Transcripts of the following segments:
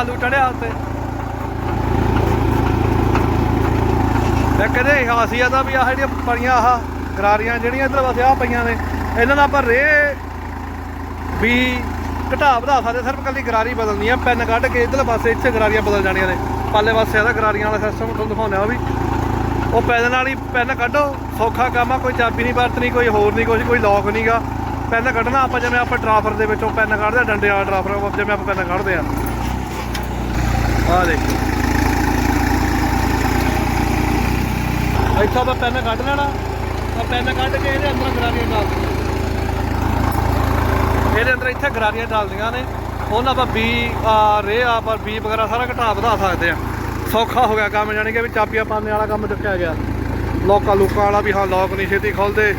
ਆਲੂ ਚੜਿਆ ਉੱਤੇ। ਇੱਕ ਇਹਦੇ ਖਾਸੀਅਤ ਆ ਵੀ ਆਹ ਜਿਹੜੀਆਂ ਪਰੀਆਂ ਆਹ ਗਰਾਰੀਆਂ ਜਿਹੜੀਆਂ ਇਧਰ ਪਾਸੇ ਆਹ ਪਈਆਂ ਨੇ। ਇਹਨਾਂ ਨਾਲ ਆਪਾਂ ਰੇ ਵੀ ਘਟਾ ਵਧਾ ਸਕਦੇ, ਸਿਰਫ ਕੱਲੀ ਗਰਾਰੀ ਬਦਲਣੀ ਆ। ਪੈਨ ਕੱਢ ਕੇ ਇਧਰਲੇ ਪਾਸੇ, ਇੱਥੇ ਗਰਾਰੀਆਂ ਬਦਲ ਜਾਣੀਆਂ ਨੇ। ਪਾਲੇ ਪਾਸੇ ਇਹਦਾ ਗਰਾਰੀਆਂ ਵਾਲਾ ਸਿਸਟਮ ਤੁਹਾਨੂੰ ਦਿਖਾਉਂਦੇ ਆ ਉਹ ਵੀ। ਉਹ ਪੈਨ ਨਾਲ ਹੀ ਪੈਨ ਕੱਢੋ, ਸੌਖਾ ਕੰਮ ਆ, ਕੋਈ ਚਾਬੀ ਨਹੀਂ ਵਰਤਣੀ, ਕੋਈ ਹੋਰ ਨਹੀਂ ਕੁਝ ਕੋਈ ਲੌਕ ਨਹੀਂਗਾ ਪੈਨ ਕੱਢਣਾ ਆਪਾਂ, ਜਿਵੇਂ ਆਪਾਂ ਟਰਾਫਰ ਦੇ ਵਿੱਚੋਂ ਪੈਨ ਕੱਢਦੇ ਆ ਡੰਡੇ ਵਾਲਾ ਡਰਾਫਰ, ਜਿਵੇਂ ਆਪਾਂ ਪੈਨ ਕੱਢਦੇ ਆ। ਆਹ ਦੇਖੋ। ਇੱਥੋਂ ਆਪਾਂ ਪੈਨ ਕੱਢ ਲੈਣਾ। ਆ ਪੈਨ ਕੱਢ ਕੇ ਇਹਦੇ ਅੰਦਰ ਗਰਾਰੀਆਂ ਡਾਲ ਦੇਣੀਆਂ ਇਹਦੇ ਅੰਦਰ ਇੱਥੇ ਗਰਾਰੀਆਂ ਡਾਲਦੀਆਂ ਨੇ। ਉਹਨਾਂ ਆਪਾਂ ਬੀ, ਆ, ਰੇ, ਆ ਪਰ ਬੀ ਵਗੈਰਾ ਸਾਰਾ ਘਟਾ ਵਧਾ ਸਕਦੇ ਆ ਸੌਖਾ ਹੋ ਗਿਆ ਕੰਮ, ਜਾਣੀ ਕਿ ਵੀ ਚਾਬੀਆਂ ਪਾਉਣੇ ਵਾਲਾ ਕੰਮ ਚੁੱਕਿਆ ਗਿਆ। ਲੋਕਾਂ ਲੋਕਾਂ ਵਾਲਾ ਵੀ ਹਾਂ, ਲੋਕ ਨਹੀਂ ਛੇਤੀ ਖੁੱਲਦੇ।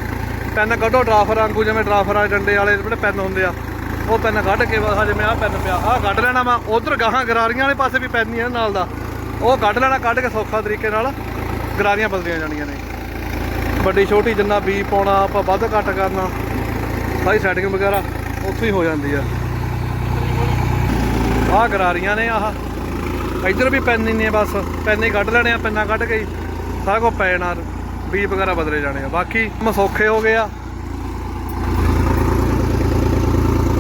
ਪੈਨ ਕੱਢੋ, ਡਰਾਫਰ ਵਾਂਗੂ, ਜਿਵੇਂ ਡਰਾਫਰ ਵਾਲੇ ਡੰਡੇ ਵਾਲੇ ਜਿਹੜੇ ਪੈਨ ਹੁੰਦੇ ਆ। ਉਹ ਪੈਨ ਕੱਢ ਕੇ ਬਸ ਜਿਵੇਂ ਆਹ ਪੈਨ ਪਿਆ, ਆਹ ਕੱਢ ਲੈਣਾ ਵਾ। ਉਧਰ ਗਾਹਾਂ ਗਰਾਰੀਆਂ ਵਾਲੇ ਪਾਸੇ ਵੀ ਪੈਨ ਨਾਲ ਦਾ। ਉਹ ਕੱਢ ਲੈਣਾ, ਕੱਢ ਕੇ ਸੌਖਾ ਤਰੀਕੇ ਨਾਲ ਗਰਾਰੀਆਂ ਬਦਲੀਆਂ ਜਾਣੀਆਂ ਨੇ। ਵੱਡੀ ਛੋਟੀ ਜਿੰਨਾ ਬੀ ਪਾਉਣਾ, ਆਪਾਂ ਵੱਧ ਘੱਟ ਕਰਨਾ। ਸਾਰੀ ਸੈਟਿੰਗ ਵਗੈਰਾ ਉੱਥੋਂ ਹੀ ਹੋ ਜਾਂਦੀ ਆ। ਆਹ ਗਰਾਰੀਆਂ ਨੇ ਆਹ। ਇੱਧਰ ਵੀ ਪੈਨ ਹੀ ਨੇ ਬਸ, ਪੈਨ ਕੱਢ ਲੈਣੇ ਆ, ਪੈਨਾਂ ਕੱਢ ਕੇ ਹੀ। ਸਾਰਾ ਕੁਝ ਪੈਣਾ ਬੀ ਵਗੈਰਾ ਬਦਲੇ ਜਾਣੇ ਆ। ਬਾਕੀ ਮਸੌਖੇ ਹੋ ਗਏ ਆ।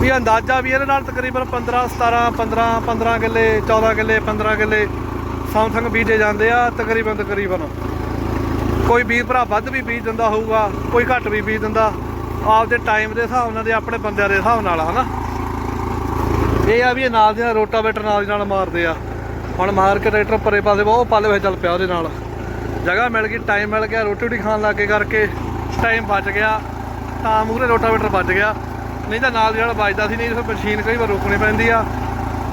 ਵੀ ਅੰਦਾਜ਼ਾ ਵੀ ਇਹਦੇ ਨਾਲ ਤਕਰੀਬਨ 15 17 15 15 ਕਿੱਲੇ 14 ਕਿੱਲੇ 15 ਕਿੱਲੇ ਸਮਥਿੰਗ ਬੀਜੇ ਜਾਂਦੇ ਆ, ਤਕਰੀਬਨ ਤਕਰੀਬਨ। ਕੋਈ ਵੀਰ ਭਰਾ ਵੱਧ ਵੀ ਬੀਜ ਦਿੰਦਾ ਹੋਊਗਾ, ਕੋਈ ਘੱਟ ਵੀ ਬੀਜ ਦਿੰਦਾ। ਆਪਦੇ ਟਾਈਮ ਦੇ ਹਿਸਾਬ ਨਾਲ ਤੇ ਆਪਣੇ ਬੰਦਿਆਂ ਦੇ ਹਿਸਾਬ ਨਾਲ ਹਨਾ? ਇਹ ਆ ਵੀ ਇਹ ਨਾਲ ਦੇ ਨਾਲ ਰੋਟਾਵੇਟਰ ਨਾਲ ਦੀ ਨਾਲ ਮਾਰਦੇ ਆ। ਹੁਣ ਮਾਰ ਕੇ ਟਰੈਕਟਰ ਪਰੇ ਪਾਸੇ ਬਹੁਤ ਪਾਲੇ ਹੋਏ ਚੱਲ ਪਿਆ ਉਹਦੇ ਨਾਲ। ਜਗ੍ਹਾ ਮਿਲ ਗਈ ਟਾਈਮ ਮਿਲ ਗਿਆ, ਰੋਟੀ ਰੋਟੀ ਖਾਣ ਲੱਗੇ ਕਰਕੇ ਟਾਈਮ ਬਚ ਗਿਆ। ਤਾਂ ਮੂਹਰੇ ਰੋਟਾਵੇਟਰ ਬਚ ਗਿਆ। ਨਹੀਂ ਤਾਂ ਨਾਲ ਦੀ ਨਾਲ ਵੱਜਦਾ ਸੀ ਨਹੀਂ ਫਿਰ ਮਸ਼ੀਨ ਕਈ ਵਾਰ ਰੋਕਣੀ ਪੈਂਦੀ ਆ।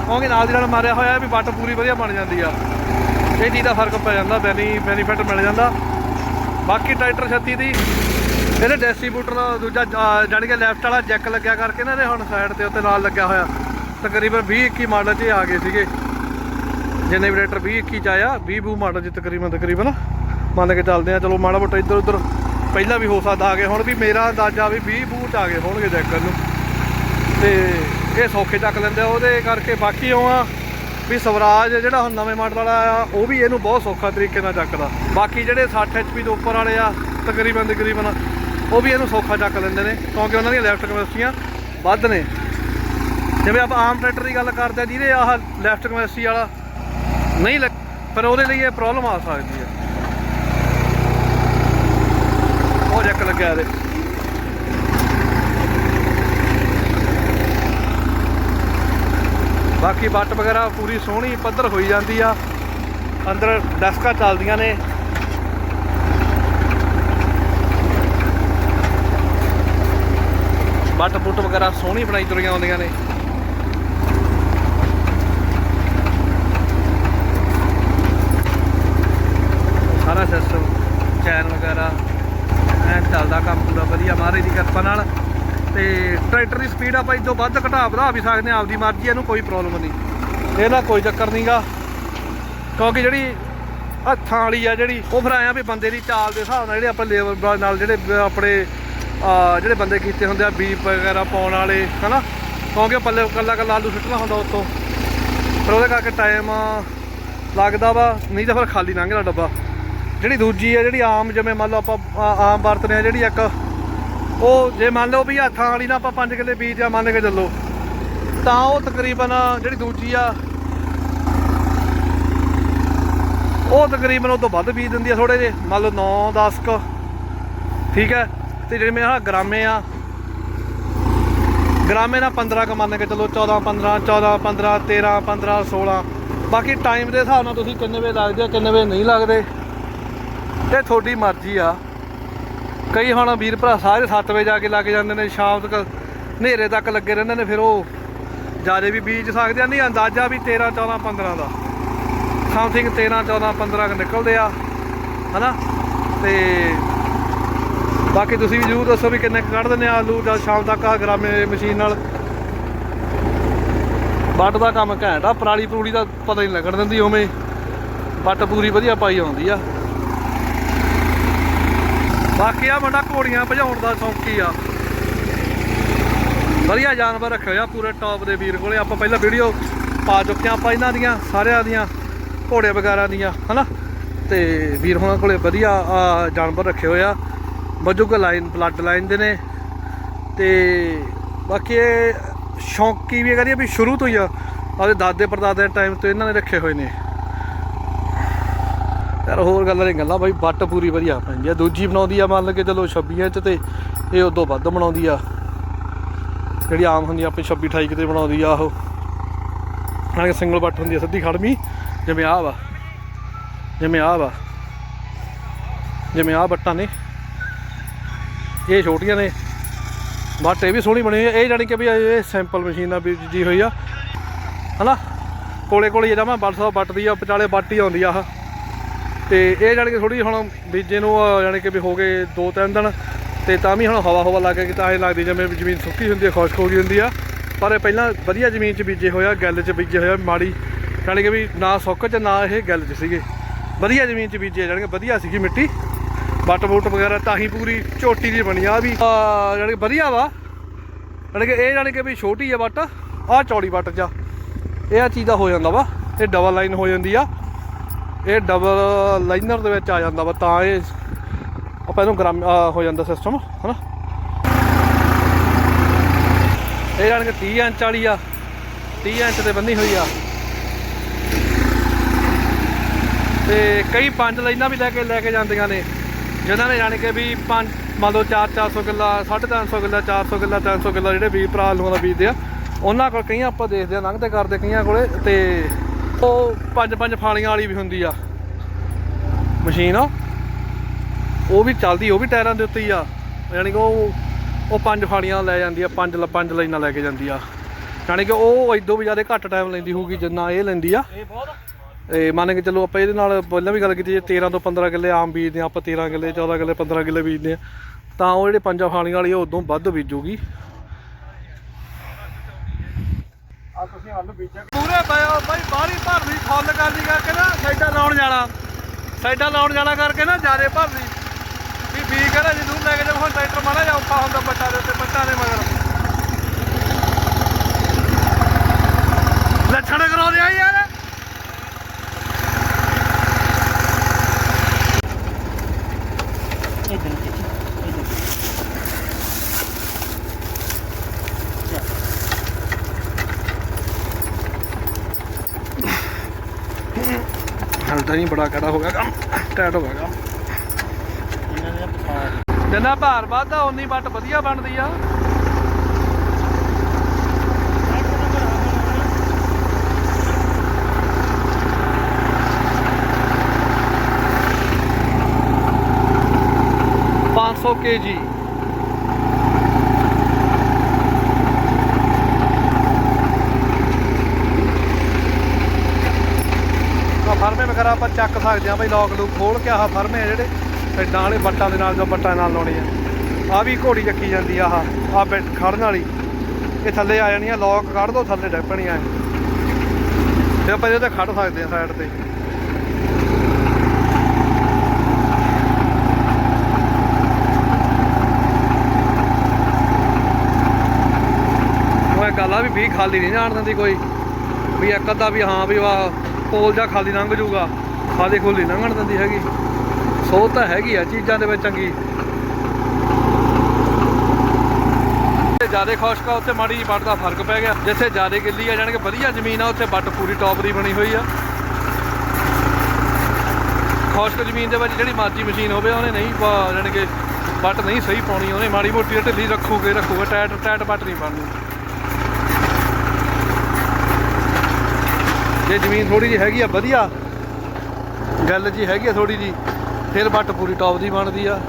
ਕਿਉਂਕਿ ਨਾਲ ਦੀ ਨਾਲ ਮਾਰਿਆ ਹੋਇਆ ਵੀ ਵੱਟ ਪੂਰੀ ਵਧੀਆ ਬਣ ਜਾਂਦੀ ਆ। ਇਹ ਚੀਜ਼ ਦਾ ਫ਼ਰਕ ਪੈ ਜਾਂਦਾ ਬੈਨੀ ਬੈਨੀਫਿਟ ਮਿਲ ਜਾਂਦਾ। ਬਾਕੀ ਟਰੈਕਟਰ 36 ਦੀ। ਇਹਦੇ ਡਿਸਟ੍ਰੀਬਿਊਟਰ ਦੂਜਾ ਅਹ, ਜਾਣੀ ਕਿ ਲੈਫਟ ਵਾਲਾ ਜੈਕ ਲੱਗਿਆ ਕਰਕੇ ਨਾ ਇਹਦੇ ਹੁਣ ਸਾਈਡ ਤੇ ਉੱਤੇ ਨਾਲ ਲੱਗਿਆ ਹੋਇਆ। ਤਕਰੀਬਨ 20 21 ਮਾਡਲ 'ਚ ਆ ਗਏ ਸੀਗੇ। ਜਿੰਨੇ ਵੀ ਟਰੈਕਟਰ 20 21 ਚ ਆਇਆ 20 ਬੂ ਮਾਡਲ 'ਚ ਤਕਰੀਬਨ ਤਕਰੀਬਨ। ਮੰਨ ਕੇ ਚੱਲਦੇ ਆ ਚਲੋ ਮਾੜਾ ਮੋਟਾ ਇੱਧਰ ਉੱਧਰ ਪਹਿਲਾਂ ਵੀ ਹੋ ਸਕਦਾ ਆ ਗਏ ਹੁਣ ਵੀ ਮੇਰਾ ਅੰਦਾਜ਼ਾ ਵੀ 20 ਬੂ ਚ ਆ ਗਏ ਹੋਣਗੇ ਜੈਕਰ ਨੂੰ। ਤੇ ਇਹ ਸੌਖੇ ਚੱਕ ਲੈਂਦੇ ਆ, ਉਹਦੇ ਕਰਕੇ ਬਾਕੀ ਉਹ ਆ ਵੀ ਸਵਰਾਜ ਜਿਹੜਾ ਹੁਣ ਨਵੇਂ ਮਾਡਲ ਵਾਲਾ ਆ, ਉਹ ਵੀ ਇਹਨੂੰ ਬਹੁਤ ਸੌਖਾ ਤਰੀਕੇ ਨਾਲ ਚੱਕਦਾ। ਬਾਕੀ ਜਿਹੜੇ 60 HP ਦੇ ਉੱਪਰ ਵਾਲੇ ਆ, ਤਕਰੀਬਨ ਤਕਰੀਬਨ ਉਹ ਵੀ ਇਹਨੂੰ ਸੌਖਾ ਚੱਕ ਲੈਂਦੇ ਨੇ, ਕਿਉਂਕਿ ਉਹਨਾਂ ਦੀਆਂ ਲੈਫਟ ਕੈਪੈਸਿਟੀਆਂ ਵੱਧ ਨੇ। ਜਿਵੇਂ ਆਪਾਂ ਆਮ ਟਰੈਕਟਰ ਦੀ ਗੱਲ ਕਰਦੇ ਆ, ਜਿਹਦੇ ਆਹ ਲੈਫਟ ਕੈਪੈਸਿਟੀ ਵਾਲਾ ਨਹੀਂ ਲੱਗ, ਪਰ ਉਹਦੇ ਲਈ ਇਹ ਪ੍ਰੋਬਲਮ ਆ ਸਕਦੀ ਹੈ। ਉਹ ਜੱਕ ਲੱਗਿਆ ਇਹਦੇ। ਬਾਕੀ ਵੱਟ ਵਗੈਰਾ ਪੂਰੀ ਸੋਹਣੀ ਪੱਧਰ ਹੋਈ ਜਾਂਦੀ ਆ। ਅੰਦਰ ਡਸਕਾਂ ਚੱਲਦੀਆਂ ਨੇ। ਵੱਟ ਪੁੱਟ ਵਗੈਰਾ ਸੋਹਣੀ ਬਣਾਈ ਤੁਰੀਆਂ ਆਉਂਦੀਆਂ ਨੇ ਸਾਰਾ ਸਿਸਟਮ ਚੈਨ ਵਗੈਰਾ ਐ ਚੱਲਦਾ ਕੰਮ ਪੂਰਾ ਵਧੀਆ ਮਹਾਰਾਜ ਦੀ ਕਿਰਪਾ ਨਾਲ ਤੇ ਟਰੈਕਟਰ ਦੀ ਸਪੀਡ ਆਪਾਂ ਇਦੋਂ ਵੱਧ ਘਟਾ ਵਧਾ ਵੀ ਸਕਦੇ ਹਾਂ, ਆਪਦੀ ਮਰਜ਼ੀ, ਇਹਨੂੰ ਕੋਈ ਪ੍ਰੋਬਲਮ ਨਹੀਂ। ਇਹਦਾ ਕੋਈ ਚੱਕਰ ਨਹੀਂਗਾ ਕਿਉਂਕਿ ਜਿਹੜੀ ਹੱਥਾਂ ਵਾਲੀ ਆ ਜਿਹੜੀ, ਉਹ ਫਿਰ ਆਇਆ ਵੀ ਬੰਦੇ ਦੀ ਚਾਲ ਦੇ ਹਿਸਾਬ ਨਾਲ ਜਿਹੜੇ ਆਪਾਂ ਲੇਬਰ ਨਾਲ ਜਿਹੜੇ ਆਪਣੇ ਜਿਹੜੇ ਬੰਦੇ ਕੀਤੇ ਹੁੰਦੇ ਆ, ਬੀਪ ਵਗੈਰਾ ਪਾਉਣ ਵਾਲੇ, ਹਨਾ? ਕਿਉਂਕਿ ਉਹ ਪੱਲੇ ਕੱਲਾ ਕੱਲਾ ਆਲੂ ਸੁੱਟਣਾ ਹੁੰਦਾ ਉੱਤੋਂ। ਫਿਰ ਉਹਦੇ ਕਰਕੇ ਟਾਈਮ ਲੱਗਦਾ ਵਾ, ਨਹੀਂ ਤਾਂ ਫਿਰ ਖਾਲੀ ਲੰਘਦਾ ਡੱਬਾ। ਜਿਹੜੀ ਦੂਜੀ ਆ, ਜਿਹੜੀ ਆਮ, ਜਿਵੇਂ ਮੰਨ ਲਓ ਆਪਾਂ ਆਮ ਵਰਤਦੇ ਆ, ਜਿਹੜੀ ਇੱਕ ਉਹ ਜੇ ਮੰਨ ਲਓ ਵੀ ਹੱਥਾਂ ਵਾਲੀ ਨਾ ਆਪਾਂ 5 ਕਿੱਲੇ ਬੀਜ ਆ ਮੰਨ ਕੇ ਚੱਲੋ, ਤਾਂ ਉਹ ਤਕਰੀਬਨ ਜਿਹੜੀ ਦੂਜੀ ਆ, ਉਹ ਤਕਰੀਬਨ ਉਹ ਤੋਂ ਵੱਧ ਬੀਜ ਦਿੰਦੀ ਆ ਥੋੜੇ ਜੇ ਮੰਨ ਲਓ 9 10 ਕ, ਠੀਕ ਹੈ? ਤੇ ਜਿਹੜੇ ਮੇਰੇ ਆਹ ਗ੍ਰਾਮੇ ਆ, ਗ੍ਰਾਮੇ ਨਾਲ 15 ਕ ਮੰਨ ਕੇ ਚੱਲੋ 14 15 14 15 13 15 16 ਬਾਕੀ ਟਾਈਮ ਦੇ ਹਿਸਾਬ ਨਾਲ ਤੁਸੀਂ ਕਿੰਨੇ ਵੇ ਲੱਗਦੇ ਆ, ਕਿੰਨੇ ਵੇ ਨਹੀਂ ਲੱਗਦੇ, ਇਹ ਤੁਹਾਡੀ ਮਰਜ਼ੀ ਆ। ਕਈ ਹੁਣ ਵੀਰ ਭਰਾ ਸਾਰੇ 7 ਵਜੇ ਜਾ ਕੇ ਲੱਗ ਜਾਂਦੇ ਨੇ, ਸ਼ਾਮ ਤੱਕ ਹਨੇਰੇ ਤੱਕ ਲੱਗੇ ਰਹਿੰਦੇ ਨੇ, ਫਿਰ ਉਹ ਜਿਆਦੇ ਵੀ ਬੀਜ ਸਕਦੇ ਆ, ਨਹੀਂ, ਅੰਦਾਜ਼ਾ ਵੀ 13 14 15 ਦਾ। ਸਮਥਿੰਗ 13 14 15 ਕ ਨਿਕਲਦੇ ਆ, ਹਨਾ? ਤੇ ਬਾਕੀ ਤੁਸੀਂ ਵੀ ਜ਼ਰੂਰ ਦੱਸੋ ਵੀ ਕਿੰਨੇ ਕੁ ਕੱਢ ਦਿੰਦੇ ਆ ਆਲੂ ਜਦ ਸ਼ਾਮ ਤੱਕ ਆ ਗਰਾਮੇ ਮਸ਼ੀਨ ਨਾਲ। ਵੱਟ ਦਾ ਕੰਮ ਘੈਂਟ ਆ ਪਰਾਲੀ ਪਰੂਲੀ ਦਾ ਪਤਾ ਨਹੀਂ ਲੱਗਣ ਦਿੰਦੀ ਉਵੇਂ। ਵੱਟ ਪੂਰੀ ਵਧੀਆ ਪਾਈ ਆਉਂਦੀ ਆ। ਬਾਕੀ ਆ ਮੁੰਡਾ ਘੋੜੀਆਂ ਭਜਾਉਣ ਦਾ ਸ਼ੌਂਕੀ ਆ। ਵਧੀਆ ਜਾਨਵਰ ਰੱਖਿਆ ਹੋਇਆ ਪੂਰੇ ਟੌਪ ਦੇ ਵੀਰ ਕੋਲੇ। ਆਪਾਂ ਪਹਿਲਾਂ ਵੀਡੀਓ ਪਾ ਚੁੱਕੇ ਹਾਂ ਆਪਾਂ ਇਹਨਾਂ ਦੀਆਂ, ਸਾਰਿਆਂ ਦੀਆਂ, ਘੋੜੇ ਵਗੈਰਾ ਦੀਆਂ, ਹਨਾ? ਤੇ ਵੀਰ ਹੋਣਾ ਕੋਲੇ ਵਧੀਆ ਜਾਨਵਰ ਰੱਖੇ ਹੋਏ ਆ ਬਜ਼ੁਰਗ ਲਾਈਨ ਬਲੱਡ ਲਾਈਨ ਦੇ ਨੇ। ਤੇ ਬਾਕੀ ਇਹ ਸ਼ੌਂਕੀ ਵੀ ਕਰੀਏ ਵੀ ਸ਼ੁਰੂ ਤੋਂ ਹੀ ਆ। ਆਪਦੇ ਦਾਦੇ ਪੜਦਾਦੇ ਟਾਈਮ ਤੋਂ ਇਹਨਾਂ ਨੇ ਰੱਖੇ ਹੋਏ ਨੇ। ਯਾਰ ਹੋਰ ਗੱਲਾਂ ਨਹੀਂ, ਗੱਲਾਂ ਬਾਈ, ਵੱਟ ਪੂਰੀ ਵਧੀਆ ਪੈਂਦੀ ਆ। ਦੂਜੀ ਬਣਾਉਂਦੀ ਆ, ਮੰਨ ਲਓ ਕਿ ਚਲੋ 26 ਇੰਚ ਤੇ ਇਹ ਉਦੋਂ ਵੱਧ ਬਣਾਉਂਦੀ ਆ। ਜਿਹੜੀ ਆਮ ਹੁੰਦੀ ਆ, ਆਪਣੀ 26 28 ਕਿਤੇ ਬਣਾਉਂਦੀ ਆ ਉਹ। ਹਾਲੇ ਸਿੰਗਲ ਵੱਟ ਹੁੰਦੀ ਆ, ਸਿੱਧੀ ਖੜਮੀ, ਜਿਵੇਂ ਆਹ ਵਾ। ਜਿਵੇਂ ਆਹ ਵਾ। ਜਿਵੇਂ ਆਹ ਵੱਟਾਂ ਨੇ। ਇਹ ਛੋਟੀਆਂ ਨੇ। ਬੱਟ ਇਹ ਵੀ ਸੋਹਣੀ ਬਣੀ ਹੋਈ ਇਹ ਜਾਣੀ ਕਿ ਵੀ ਇਹ ਸਿੰਪਲ ਮਸ਼ੀਨ ਨਾਲ ਬੀਜੀ ਹੋਈ ਆ। ਹਨਾ? ਕੋਲੇ ਕੋਲੇ ਜਮਾ ਬੱਟ ਸੌ ਬੱਟ ਦੀ ਆ, ਵਿਚਾਲੇ ਵੱਟ ਹੀ ਆਉਂਦੀ ਆ ਆਹ। ਤੇ ਇਹ ਜਾਣੀ ਕਿ ਥੋੜੀ ਹੁਣ ਬੀਜੇ ਨੂੰ ਅਹ, ਜਾਣੀ ਕਿ ਵੀ ਹੋ ਗਏ ਦੋ ਤਿੰਨ ਦਿਨ ਤੇ ਤਾਂ ਵੀ ਹੁਣ ਹਵਾ ਹਵਾ ਲੱਗ ਗਈ ਤਾਂ ਇਹ ਲੱਗਦੀ ਜਿਵੇਂ ਵੀ ਜ਼ਮੀਨ ਸੁੱਕੀ ਹੁੰਦੀ ਹੈ ਖੁਸ਼ਕ ਹੋ ਗਈ ਹੁੰਦੀ ਆ। ਪਰ ਇਹ ਪਹਿਲਾਂ ਵਧੀਆ ਜ਼ਮੀਨ 'ਚ ਬੀਜੇ ਹੋਇਆ ਗੱਲ 'ਚ ਬੀਜੇ ਹੋਇਆ ਮਾੜੀ ਜਾਣੀ ਕਿ ਵੀ ਨਾ ਸੁੱਕ 'ਚ ਨਾ ਇਹ ਗੱਲ 'ਚ ਸੀਗੇ। ਵਧੀਆ ਜ਼ਮੀਨ 'ਚ ਬੀਜੇ ਜਾਣੀ ਕਿ ਵਧੀਆ ਸੀਗੀ ਮਿੱਟੀ। ਵੱਟ ਬੂਟ ਵਗੈਰਾ ਤਾਂ ਹੀ ਪੂਰੀ ਝੋਟੀ ਦੀ ਬਣੀ ਆ ਵੀ ਅਹ, ਜਾਣੀ ਕਿ ਵਧੀਆ ਵਾ। ਜਾਣੀ ਕਿ ਇਹ ਜਾਣੀ ਕਿ ਵੀ ਛੋਟੀ ਆ ਵੱਟ ਆਹ ਚੌੜੀ ਬੱਟ ਜਾ। ਇਹ ਆ ਚੀਜ਼ ਦਾ ਹੋ ਜਾਂਦਾ ਵਾ ਇਹ ਡਬਲ ਲਾਈਨ ਹੋ ਜਾਂਦੀ ਆ। ਇਹ ਡਬਲ ਲਾਈਨਰ ਦੇ ਵਿੱਚ ਆ ਜਾਂਦਾ ਵਾ, ਤਾਂ ਇਹ ਆਪਾਂ ਇਹਨੂੰ ਗ੍ਰਾਮ ਹੋ ਜਾਂਦਾ ਸਿਸਟਮ ਹਨਾ? ਇਹ ਜਾਣ ਕੇ 30 ਇੰਚ ਵਾਲੀ ਆ 30 ਇੰਚ ਤੇ ਬੰਨੀ ਹੋਈ ਆ। ਤੇ ਕਈ ਪੰਜ ਲਾਈਨਾਂ ਵੀ ਲੈ ਕੇ ਲੈ ਕੇ ਜਾਂਦੀਆਂ ਨੇ, ਜਿਨ੍ਹਾਂ ਨੇ ਜਾਣ ਕੇ ਵੀ ਪੰਜ, ਮੰਨ ਲਓ 4 400 ਕਿੱਲਾ 350 ਕਿੱਲਾ 400 ਕਿੱਲਾ 300 ਕਿੱਲਾ ਜਿਹੜੇ ਵੀਰ ਭਰਾ ਆਲੂਆਂ ਦਾ ਬੀਜਦੇ ਆ, ਉਹਨਾਂ ਕੋਲ ਕਈਆਂ ਆਪਾਂ ਦੇਖਦੇ ਆ, ਲੰਘਦੇ ਕਰਦੇ ਕਈਆਂ ਕੋਲੇ, ਤੇ ਉਹ ਪੰਜ ਪੰਜ ਫਾਲੀਆਂ ਵਾਲੀ ਵੀ ਹੁੰਦੀ ਆ। ਮਸ਼ੀਨ ਉਹ ਵੀ ਚੱਲਦੀ ਉਹ ਵੀ ਟਾਇਰਾਂ ਦੇ ਉੱਤੇ ਹੀ ਆ। ਯਾਨੀ ਕਿ ਉਹ ਉਹ ਪੰਜ ਫਾਲੀਆਂ ਲੈ ਜਾਂਦੀ ਆ ਪੰਜ ਪੰਜ ਲਾਈਨਾਂ ਲੈ ਕੇ ਜਾਂਦੀ ਆ। ਯਾਨੀ ਕਿ ਉਹ ਇਦੋਂ ਵੀ ਜ਼ਿਆਦਾ ਘੱਟ ਟਾਈਮ ਲੈਂਦੀ ਹੋਊਗੀ ਜਿੰਨਾ ਇਹ ਲੈਂਦੀ ਆ। ਇਹ ਬਹੁਤ ਇਹ ਮੰਨ ਕੇ ਚੱਲੋ ਆਪਾਂ ਇਹਦੇ ਨਾਲ ਪਹਿਲਾਂ ਵੀ ਗੱਲ ਕੀਤੀ ਜੇ 13 ਤੋਂ 15 ਕਿੱਲੇ ਆਮ ਬੀਜਦੇ ਆ ਆਪਾਂ 13 ਕਿੱਲੇ 14 ਕਿੱਲੇ 15 ਕਿੱਲੇ ਬੀਜਦੇ ਆ ਤਾਂ ਉਹ ਜਿਹੜੇ ਪੰਜਾਂ ਫਾਲੀਆਂ ਵਾਲੀ ਆ ਉਦੋਂ ਵੱਧ ਬੀਜੂਗੀ। ਆ ਤੁਸੀਂ ਆਲੂ ਬੀਜਿਆ ਪੂਰੇ ਬਾਈ ਬਾਹਰੀ ਭਰਨੀ ਫੁੱਲ ਕਰਦੀ ਕਰਕੇ ਨਾ ਸਾਈਡਾਂ ਲਾਉਣ ਜਾਣਾ। ਸਾਈਡਾਂ ਲਾਉਣ ਜਾਣਾ ਕਰਕੇ ਨਾ ਜਿਆਦੇ ਭਰਨੀ। ਵੀ ਬੀ ਕਹਿੰਦਾ ਜੇ ਲੈ ਕੇ ਜਾਓ ਟਰੈਕਟਰ ਮਾੜਾ ਜਿਹਾ ਔਖਾ ਹੁੰਦਾ ਬੱਟਾ ਦੇ ਉੱਤੇ ਬੱਟਾ ਦੇ ਮਗਰ। ਲੱਛਣ ਕਰਾਉਂਦੇ ਆ ਯਾਰ। ਇਦਾਂ ਖਿੱਚ ਇਦਾਂ ਨਹੀਂ ਬੜਾ ਕੜਾ ਹੋ ਗਿਆ ਕੰਮ ਟਾਈਟ ਹੋ ਗਿਆ ਕੰਮ। ਜਿੰਨਾ ਭਾਰ ਵੱਧਦਾ ਉਨੀ ਵੱਟ ਵਧੀਆ ਬਣਦੀ ਆ। ਪੰਜ ਸੌ ਕੇਜੀ ਆ ਫਰਮੇ ਆਪਾਂ ਚੱਕ ਸਕਦੇ ਆ ਬਈ ਲੋਕ ਲੂਕ ਖੋਲ ਕੇ ਆਹ ਫਰਮੇ ਆ ਜਿਹੜੇ ਐਡਾਂ ਵਾਲੇ ਬੱਟਾਂ ਦੇ ਨਾਲ ਜੋ ਬੱਟਾਂ ਨਾਲ ਲਾਉਣੀ ਆ ਆ ਵੀ ਘੋੜੀ ਚੱਕੀ ਜਾਂਦੀ ਆ ਆਹ ਆ ਬੈਠ ਖੜਨ ਵਾਲੀ। ਇਹ ਥੱਲੇ ਆ ਜਾਣੀ ਆ ਲੋਕ ਕੱਢ ਦੋ, ਥੱਲੇ ਡੱਪਣੀ ਆ। ਤੇ ਆਪਾਂ ਇਹਦੇ ਤੇ ਖੜ ਸਕਦੇ ਆ ਸਾਈਡ ਤੇ। ਉਹ ਗੱਲ ਆ ਵੀ ਵੀ ਖਾਲੀ ਨਹੀਂ ਜਾਣ ਦਿੰਦੀ ਕੋਈ। ਵੀ ਇੱਕ ਅੱਧਾ ਵੀ ਹਾਂ ਵੀ ਵਾ ਪੋਲ ਜਾਂ ਖਾਲੀ ਲੰਘ ਜਾਊਗਾ, ਖਾਲੀ ਖੁੱਲੀ ਲੰਘਣ ਦਿੰਦੀ ਹੈਗੀ। ਸੋਚ ਤਾਂ ਹੈਗੀ ਆ ਚੀਜ਼ਾਂ ਦੇ ਵਿੱਚ ਚੰਗੀ। ਜ਼ਿਆਦਾ ਖੁਸ਼ਕ ਆ, ਉੱਥੇ ਮਾੜੀ ਜਿਹੀ ਵੱਟ ਦਾ ਫ਼ਰਕ ਪੈ ਗਿਆ। ਜਿੱਥੇ ਜ਼ਿਆਦਾ ਗਿੱਲੀ ਆ, ਜਾਣੀ ਕਿ ਵਧੀਆ ਜ਼ਮੀਨ ਆ, ਉੱਥੇ ਵੱਟ ਪੂਰੀ ਟੌਪ ਦੀ ਬਣੀ ਹੋਈ ਆ। ਖੁਸ਼ਕ ਜ਼ਮੀਨ ਦੇ ਵਿੱਚ ਜਿਹੜੀ ਮਰਜ਼ੀ ਮਸ਼ੀਨ ਹੋਵੇ, ਉਹਨੇ ਨਹੀਂ ਪਾ- ਜਾਣੀ ਕਿ ਵੱਟ ਨਹੀਂ ਸਹੀ ਪਾਉਣੀ, ਉਹਨੇ ਮਾੜੀ ਮੋਟੀ ਢਿੱਲੀ ਰੱਖੂਗੇ ਰੱਖੂਗੇ ਟਾਇਟ ਟਾਇਟ ਵੱਟ ਨਹੀਂ ਪਾਉਣੀ ਜੇ ਜ਼ਮੀਨ ਥੋੜੀ ਜਿਹੀ ਹੈਗੀ ਆ, ਵਧੀਆ। ਗੱਲ ਜੀ ਹੈਗੀ ਆ ਥੋੜੀ ਜੀ, ਫਿਰ ਵੱਟ ਪੂਰੀ ਟੌਪ ਦੀ ਬਣਦੀ ਆ।